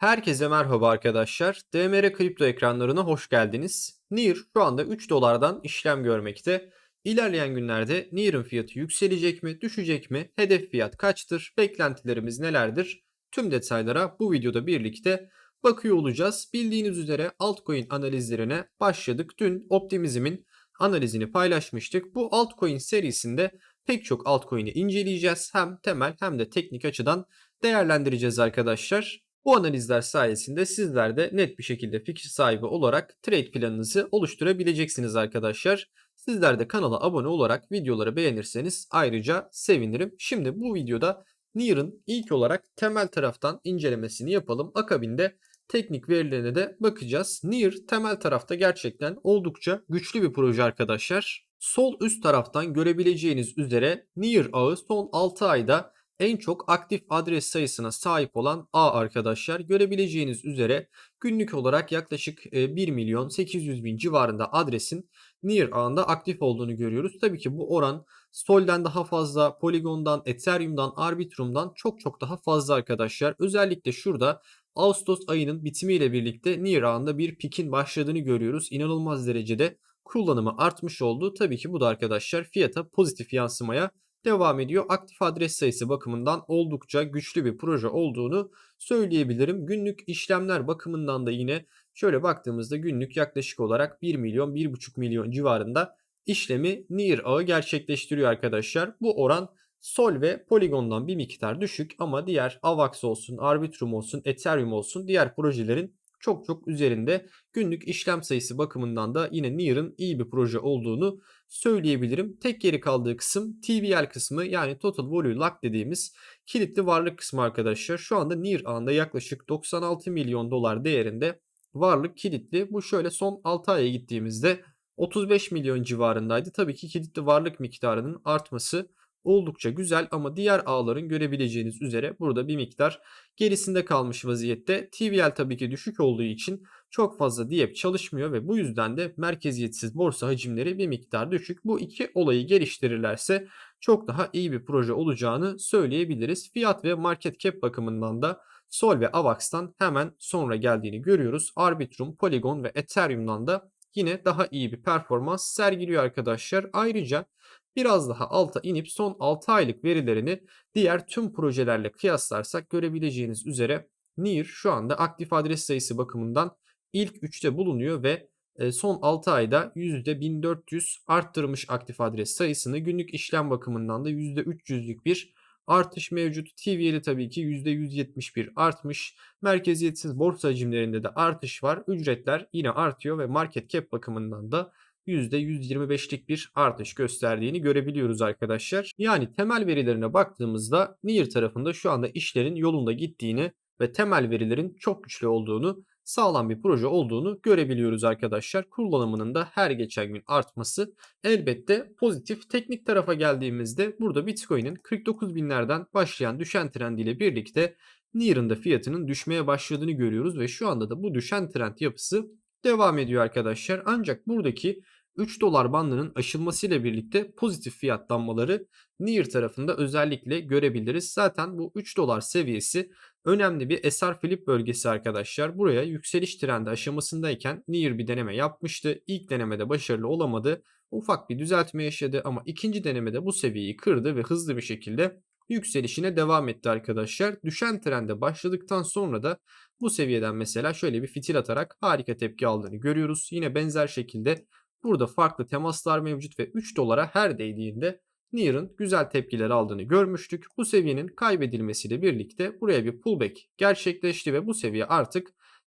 Herkese merhaba arkadaşlar. DMR kripto ekranlarına hoş geldiniz. NIR şu anda 3 dolardan işlem görmekte. İlerleyen günlerde NIR'ın fiyatı yükselecek mi, düşecek mi? Hedef fiyat kaçtır? Beklentilerimiz nelerdir? Tüm detaylara bu videoda birlikte bakıyor olacağız. Bildiğiniz üzere altcoin analizlerine başladık. Dün Optimizm'in analizini paylaşmıştık. Bu altcoin serisinde pek çok altcoin'i inceleyeceğiz. Hem temel hem de teknik açıdan değerlendireceğiz arkadaşlar. Bu analizler sayesinde sizler de net bir şekilde fikir sahibi olarak trade planınızı oluşturabileceksiniz arkadaşlar. Sizler de kanala abone olarak videoları beğenirseniz ayrıca sevinirim. Şimdi bu videoda NIR'ın ilk olarak temel taraftan incelemesini yapalım. Akabinde teknik verilerine de bakacağız. NIR temel tarafta gerçekten oldukça güçlü bir proje arkadaşlar. Sol üst taraftan görebileceğiniz üzere NIR ağı son 6 ayda en çok aktif adres sayısına sahip olan ağ arkadaşlar. Görebileceğiniz üzere günlük olarak yaklaşık 1 e, milyon 800 bin civarında adresin NIR ağında aktif olduğunu görüyoruz. Tabii ki bu oran Sol'den daha fazla, Polygon'dan, Ethereum'dan, Arbitrum'dan çok çok daha fazla arkadaşlar. Özellikle şurada Ağustos ayının bitimiyle birlikte NIR ağında bir pikin başladığını görüyoruz. İnanılmaz derecede kullanımı artmış oldu. Tabii ki bu da arkadaşlar fiyata pozitif yansımaya devam ediyor. Aktif adres sayısı bakımından oldukça güçlü bir proje olduğunu söyleyebilirim. Günlük işlemler bakımından da yine şöyle baktığımızda günlük yaklaşık olarak 1 milyon 1,5 milyon civarında işlemi NIR ağı gerçekleştiriyor arkadaşlar. Bu oran Sol ve Polygon'dan bir miktar düşük ama diğer Avax olsun, Arbitrum olsun, Ethereum olsun diğer projelerin çok çok üzerinde. Günlük işlem sayısı bakımından da yine NIR'ın iyi bir proje olduğunu söyleyebilirim. Tek geri kaldığı kısım TVL kısmı yani Total Value Lock dediğimiz kilitli varlık kısmı arkadaşlar. Şu anda NIR ağında yaklaşık 96 milyon dolar değerinde varlık kilitli. Bu şöyle son 6 aya gittiğimizde 35 milyon civarındaydı. Tabii ki kilitli varlık miktarının artması oldukça güzel ama diğer ağların görebileceğiniz üzere burada bir miktar gerisinde kalmış vaziyette. TVL tabii ki düşük olduğu için çok fazla diyep çalışmıyor ve bu yüzden de merkeziyetsiz borsa hacimleri bir miktar düşük. Bu iki olayı geliştirirlerse çok daha iyi bir proje olacağını söyleyebiliriz. Fiyat ve market cap bakımından da Sol ve Avax'tan hemen sonra geldiğini görüyoruz. Arbitrum, Polygon ve Ethereum'dan da yine daha iyi bir performans sergiliyor arkadaşlar. Ayrıca biraz daha alta inip son 6 aylık verilerini diğer tüm projelerle kıyaslarsak görebileceğiniz üzere NIR şu anda aktif adres sayısı bakımından ilk 3'te bulunuyor ve e, son 6 ayda %1400 arttırmış aktif adres sayısını günlük işlem bakımından da %300'lük bir artış mevcut. TV'de tabii ki %171 artmış. Merkeziyetsiz borsa hacimlerinde de artış var. Ücretler yine artıyor ve market cap bakımından da %125'lik bir artış gösterdiğini görebiliyoruz arkadaşlar. Yani temel verilerine baktığımızda NIR tarafında şu anda işlerin yolunda gittiğini ve temel verilerin çok güçlü olduğunu sağlam bir proje olduğunu görebiliyoruz arkadaşlar. Kullanımının da her geçen gün artması elbette pozitif. Teknik tarafa geldiğimizde burada Bitcoin'in 49 binlerden başlayan düşen trendiyle birlikte NIR'ın da fiyatının düşmeye başladığını görüyoruz ve şu anda da bu düşen trend yapısı devam ediyor arkadaşlar. Ancak buradaki 3 dolar bandının aşılmasıyla birlikte pozitif fiyatlanmaları NIR tarafında özellikle görebiliriz. Zaten bu 3 dolar seviyesi önemli bir SR flip bölgesi arkadaşlar. Buraya yükseliş trendi aşamasındayken NIR bir deneme yapmıştı. İlk denemede başarılı olamadı. Ufak bir düzeltme yaşadı ama ikinci denemede bu seviyeyi kırdı ve hızlı bir şekilde yükselişine devam etti arkadaşlar. Düşen trende başladıktan sonra da bu seviyeden mesela şöyle bir fitil atarak harika tepki aldığını görüyoruz. Yine benzer şekilde burada farklı temaslar mevcut ve 3 dolara her değdiğinde NIR'ın güzel tepkiler aldığını görmüştük. Bu seviyenin kaybedilmesiyle birlikte buraya bir pullback gerçekleşti ve bu seviye artık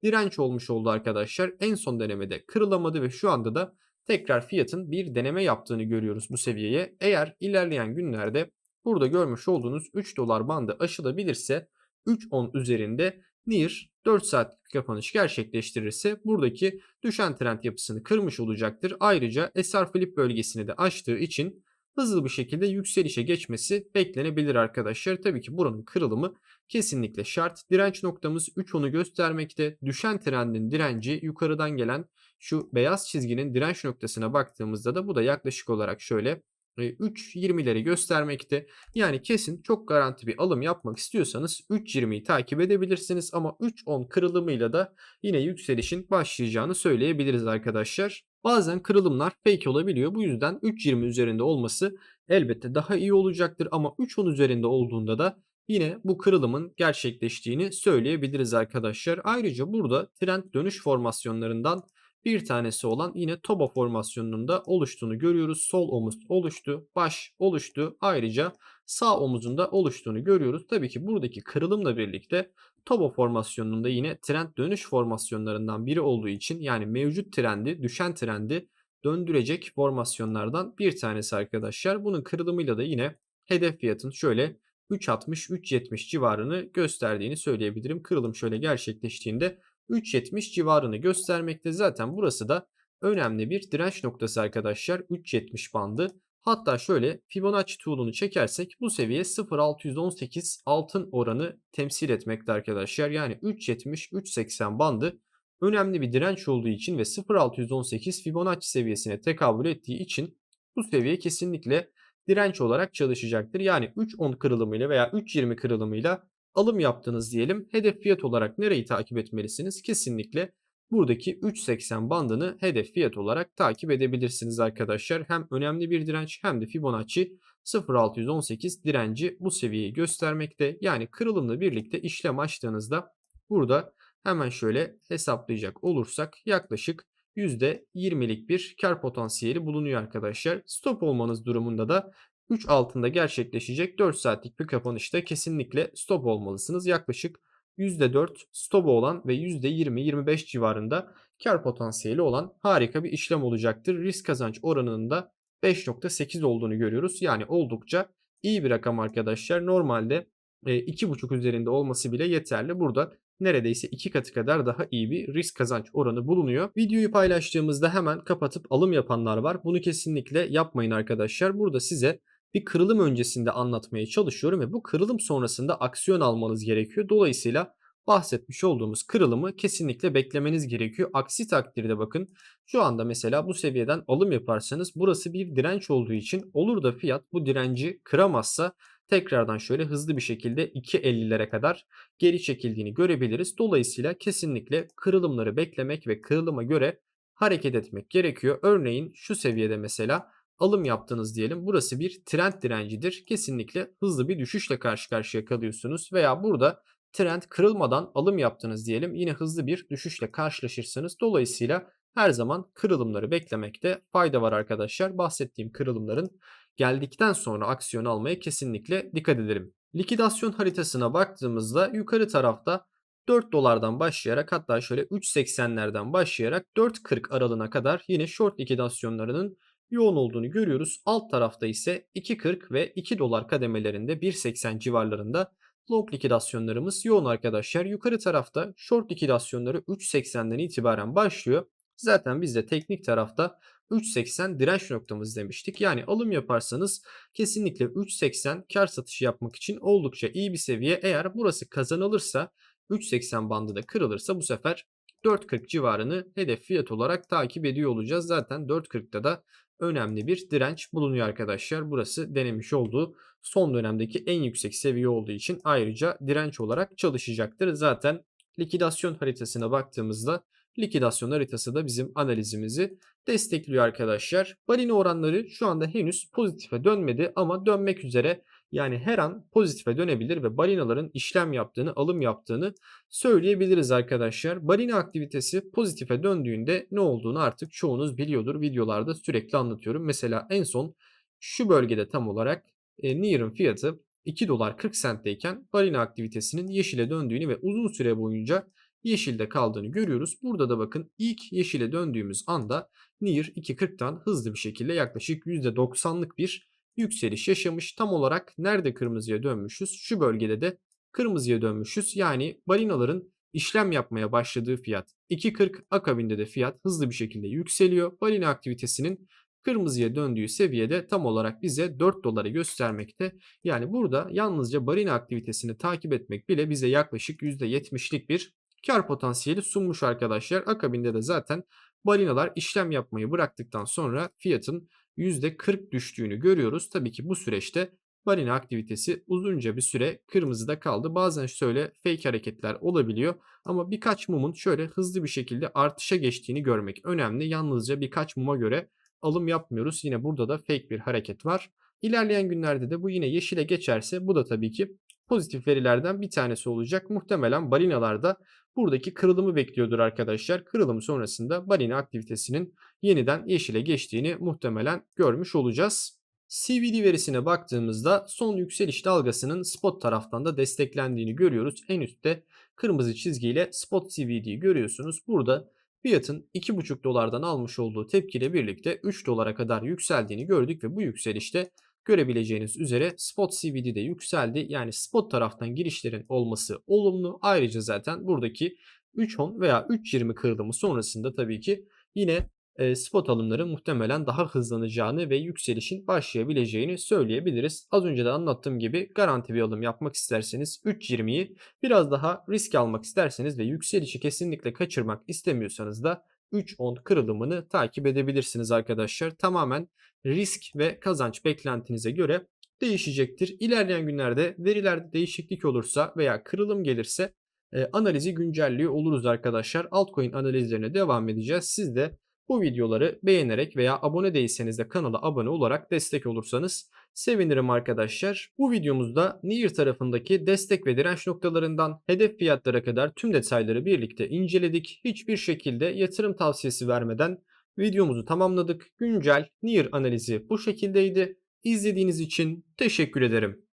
direnç olmuş oldu arkadaşlar. En son denemede kırılamadı ve şu anda da tekrar fiyatın bir deneme yaptığını görüyoruz bu seviyeye. Eğer ilerleyen günlerde burada görmüş olduğunuz 3 dolar bandı aşılabilirse 3.10 üzerinde NIR 4 saat kapanış gerçekleştirirse buradaki düşen trend yapısını kırmış olacaktır. Ayrıca SR flip bölgesini de aştığı için hızlı bir şekilde yükselişe geçmesi beklenebilir arkadaşlar. Tabii ki buranın kırılımı kesinlikle şart. Direnç noktamız 3.10'u göstermekte. Düşen trendin direnci yukarıdan gelen şu beyaz çizginin direnç noktasına baktığımızda da bu da yaklaşık olarak şöyle 3.20'leri göstermekte. Yani kesin çok garanti bir alım yapmak istiyorsanız 3.20'yi takip edebilirsiniz ama 3.10 kırılımıyla da yine yükselişin başlayacağını söyleyebiliriz arkadaşlar. Bazen kırılımlar fake olabiliyor. Bu yüzden 3.20 üzerinde olması elbette daha iyi olacaktır ama 3.10 üzerinde olduğunda da yine bu kırılımın gerçekleştiğini söyleyebiliriz arkadaşlar. Ayrıca burada trend dönüş formasyonlarından bir tanesi olan yine Toba formasyonunun da oluştuğunu görüyoruz. Sol omuz oluştu, baş oluştu. Ayrıca sağ omuzunda oluştuğunu görüyoruz. Tabii ki buradaki kırılımla birlikte Toba formasyonunun da yine trend dönüş formasyonlarından biri olduğu için yani mevcut trendi, düşen trendi döndürecek formasyonlardan bir tanesi arkadaşlar. Bunun kırılımıyla da yine hedef fiyatın şöyle 3.60-3.70 civarını gösterdiğini söyleyebilirim. Kırılım şöyle gerçekleştiğinde 3.70 civarını göstermekte. Zaten burası da önemli bir direnç noktası arkadaşlar. 3.70 bandı. Hatta şöyle Fibonacci tool'unu çekersek bu seviye 0.618 altın oranı temsil etmekte arkadaşlar. Yani 3.70-3.80 bandı önemli bir direnç olduğu için ve 0.618 Fibonacci seviyesine tekabül ettiği için bu seviye kesinlikle direnç olarak çalışacaktır. Yani 3.10 kırılımıyla veya 3.20 kırılımıyla alım yaptınız diyelim. Hedef fiyat olarak nereyi takip etmelisiniz? Kesinlikle buradaki 3.80 bandını hedef fiyat olarak takip edebilirsiniz arkadaşlar. Hem önemli bir direnç hem de Fibonacci 0.618 direnci bu seviyeyi göstermekte. Yani kırılımla birlikte işlem açtığınızda burada hemen şöyle hesaplayacak olursak yaklaşık %20'lik bir kar potansiyeli bulunuyor arkadaşlar. Stop olmanız durumunda da 3 altında gerçekleşecek 4 saatlik bir kapanışta kesinlikle stop olmalısınız. Yaklaşık %4 stop olan ve %20-25 civarında kar potansiyeli olan harika bir işlem olacaktır. Risk kazanç oranının da 5.8 olduğunu görüyoruz. Yani oldukça iyi bir rakam arkadaşlar. Normalde 2.5 üzerinde olması bile yeterli. Burada neredeyse iki katı kadar daha iyi bir risk kazanç oranı bulunuyor. Videoyu paylaştığımızda hemen kapatıp alım yapanlar var. Bunu kesinlikle yapmayın arkadaşlar. Burada size bir kırılım öncesinde anlatmaya çalışıyorum ve bu kırılım sonrasında aksiyon almanız gerekiyor. Dolayısıyla bahsetmiş olduğumuz kırılımı kesinlikle beklemeniz gerekiyor. Aksi takdirde bakın şu anda mesela bu seviyeden alım yaparsanız burası bir direnç olduğu için olur da fiyat bu direnci kıramazsa tekrardan şöyle hızlı bir şekilde 2.50'lere kadar geri çekildiğini görebiliriz. Dolayısıyla kesinlikle kırılımları beklemek ve kırılıma göre hareket etmek gerekiyor. Örneğin şu seviyede mesela alım yaptınız diyelim. Burası bir trend direncidir. Kesinlikle hızlı bir düşüşle karşı karşıya kalıyorsunuz veya burada trend kırılmadan alım yaptınız diyelim. Yine hızlı bir düşüşle karşılaşırsınız. Dolayısıyla her zaman kırılımları beklemekte fayda var arkadaşlar. Bahsettiğim kırılımların geldikten sonra aksiyon almaya kesinlikle dikkat edelim. Likidasyon haritasına baktığımızda yukarı tarafta 4 dolardan başlayarak hatta şöyle 3.80'lerden başlayarak 4.40 aralığına kadar yine short likidasyonlarının yoğun olduğunu görüyoruz. Alt tarafta ise 2.40 ve 2 dolar kademelerinde 1.80 civarlarında long likidasyonlarımız yoğun arkadaşlar. Yukarı tarafta short likidasyonları 3.80'den itibaren başlıyor. Zaten biz de teknik tarafta 3.80 direnç noktamız demiştik. Yani alım yaparsanız kesinlikle 3.80 kar satışı yapmak için oldukça iyi bir seviye. Eğer burası kazanılırsa 3.80 bandı da kırılırsa bu sefer 4.40 civarını hedef fiyat olarak takip ediyor olacağız. Zaten 4.40'da da önemli bir direnç bulunuyor arkadaşlar. Burası denemiş olduğu son dönemdeki en yüksek seviye olduğu için ayrıca direnç olarak çalışacaktır. Zaten likidasyon haritasına baktığımızda likidasyon haritası da bizim analizimizi destekliyor arkadaşlar. Balina oranları şu anda henüz pozitife dönmedi ama dönmek üzere yani her an pozitife dönebilir ve balinaların işlem yaptığını, alım yaptığını söyleyebiliriz arkadaşlar. Balina aktivitesi pozitife döndüğünde ne olduğunu artık çoğunuz biliyordur. Videolarda sürekli anlatıyorum. Mesela en son şu bölgede tam olarak e, Near'ın fiyatı 2 dolar 40 centteyken balina aktivitesinin yeşile döndüğünü ve uzun süre boyunca yeşilde kaldığını görüyoruz. Burada da bakın ilk yeşile döndüğümüz anda Near 2.40'tan hızlı bir şekilde yaklaşık %90'lık bir yükseliş yaşamış. Tam olarak nerede kırmızıya dönmüşüz? Şu bölgede de kırmızıya dönmüşüz. Yani balinaların işlem yapmaya başladığı fiyat 2.40 akabinde de fiyat hızlı bir şekilde yükseliyor. Balina aktivitesinin kırmızıya döndüğü seviyede tam olarak bize 4 doları göstermekte. Yani burada yalnızca balina aktivitesini takip etmek bile bize yaklaşık %70'lik bir kar potansiyeli sunmuş arkadaşlar. Akabinde de zaten balinalar işlem yapmayı bıraktıktan sonra fiyatın %40 düştüğünü görüyoruz. Tabii ki bu süreçte balina aktivitesi uzunca bir süre kırmızıda kaldı. Bazen şöyle fake hareketler olabiliyor ama birkaç mumun şöyle hızlı bir şekilde artışa geçtiğini görmek önemli. Yalnızca birkaç muma göre alım yapmıyoruz. Yine burada da fake bir hareket var. İlerleyen günlerde de bu yine yeşile geçerse bu da tabii ki pozitif verilerden bir tanesi olacak. Muhtemelen balinalarda buradaki kırılımı bekliyordur arkadaşlar. Kırılım sonrasında balina aktivitesinin yeniden yeşile geçtiğini muhtemelen görmüş olacağız. CVD verisine baktığımızda son yükseliş dalgasının spot taraftan da desteklendiğini görüyoruz. En üstte kırmızı çizgiyle spot CVD'yi görüyorsunuz. Burada fiyatın 2,5 dolardan almış olduğu tepkiyle birlikte 3 dolara kadar yükseldiğini gördük ve bu yükselişte görebileceğiniz üzere spot CVD de yükseldi. Yani spot taraftan girişlerin olması olumlu. Ayrıca zaten buradaki 3.10 veya 3.20 kırılımı sonrasında tabii ki yine e, spot alımları muhtemelen daha hızlanacağını ve yükselişin başlayabileceğini söyleyebiliriz. Az önce de anlattığım gibi garanti bir alım yapmak isterseniz 3.20'yi biraz daha risk almak isterseniz ve yükselişi kesinlikle kaçırmak istemiyorsanız da 3.10 kırılımını takip edebilirsiniz arkadaşlar. Tamamen risk ve kazanç beklentinize göre değişecektir. İlerleyen günlerde verilerde değişiklik olursa veya kırılım gelirse e, analizi güncelliyor oluruz arkadaşlar. Altcoin analizlerine devam edeceğiz. Siz de bu videoları beğenerek veya abone değilseniz de kanala abone olarak destek olursanız sevinirim arkadaşlar. Bu videomuzda Near tarafındaki destek ve direnç noktalarından hedef fiyatlara kadar tüm detayları birlikte inceledik. Hiçbir şekilde yatırım tavsiyesi vermeden videomuzu tamamladık. Güncel Near analizi bu şekildeydi. İzlediğiniz için teşekkür ederim.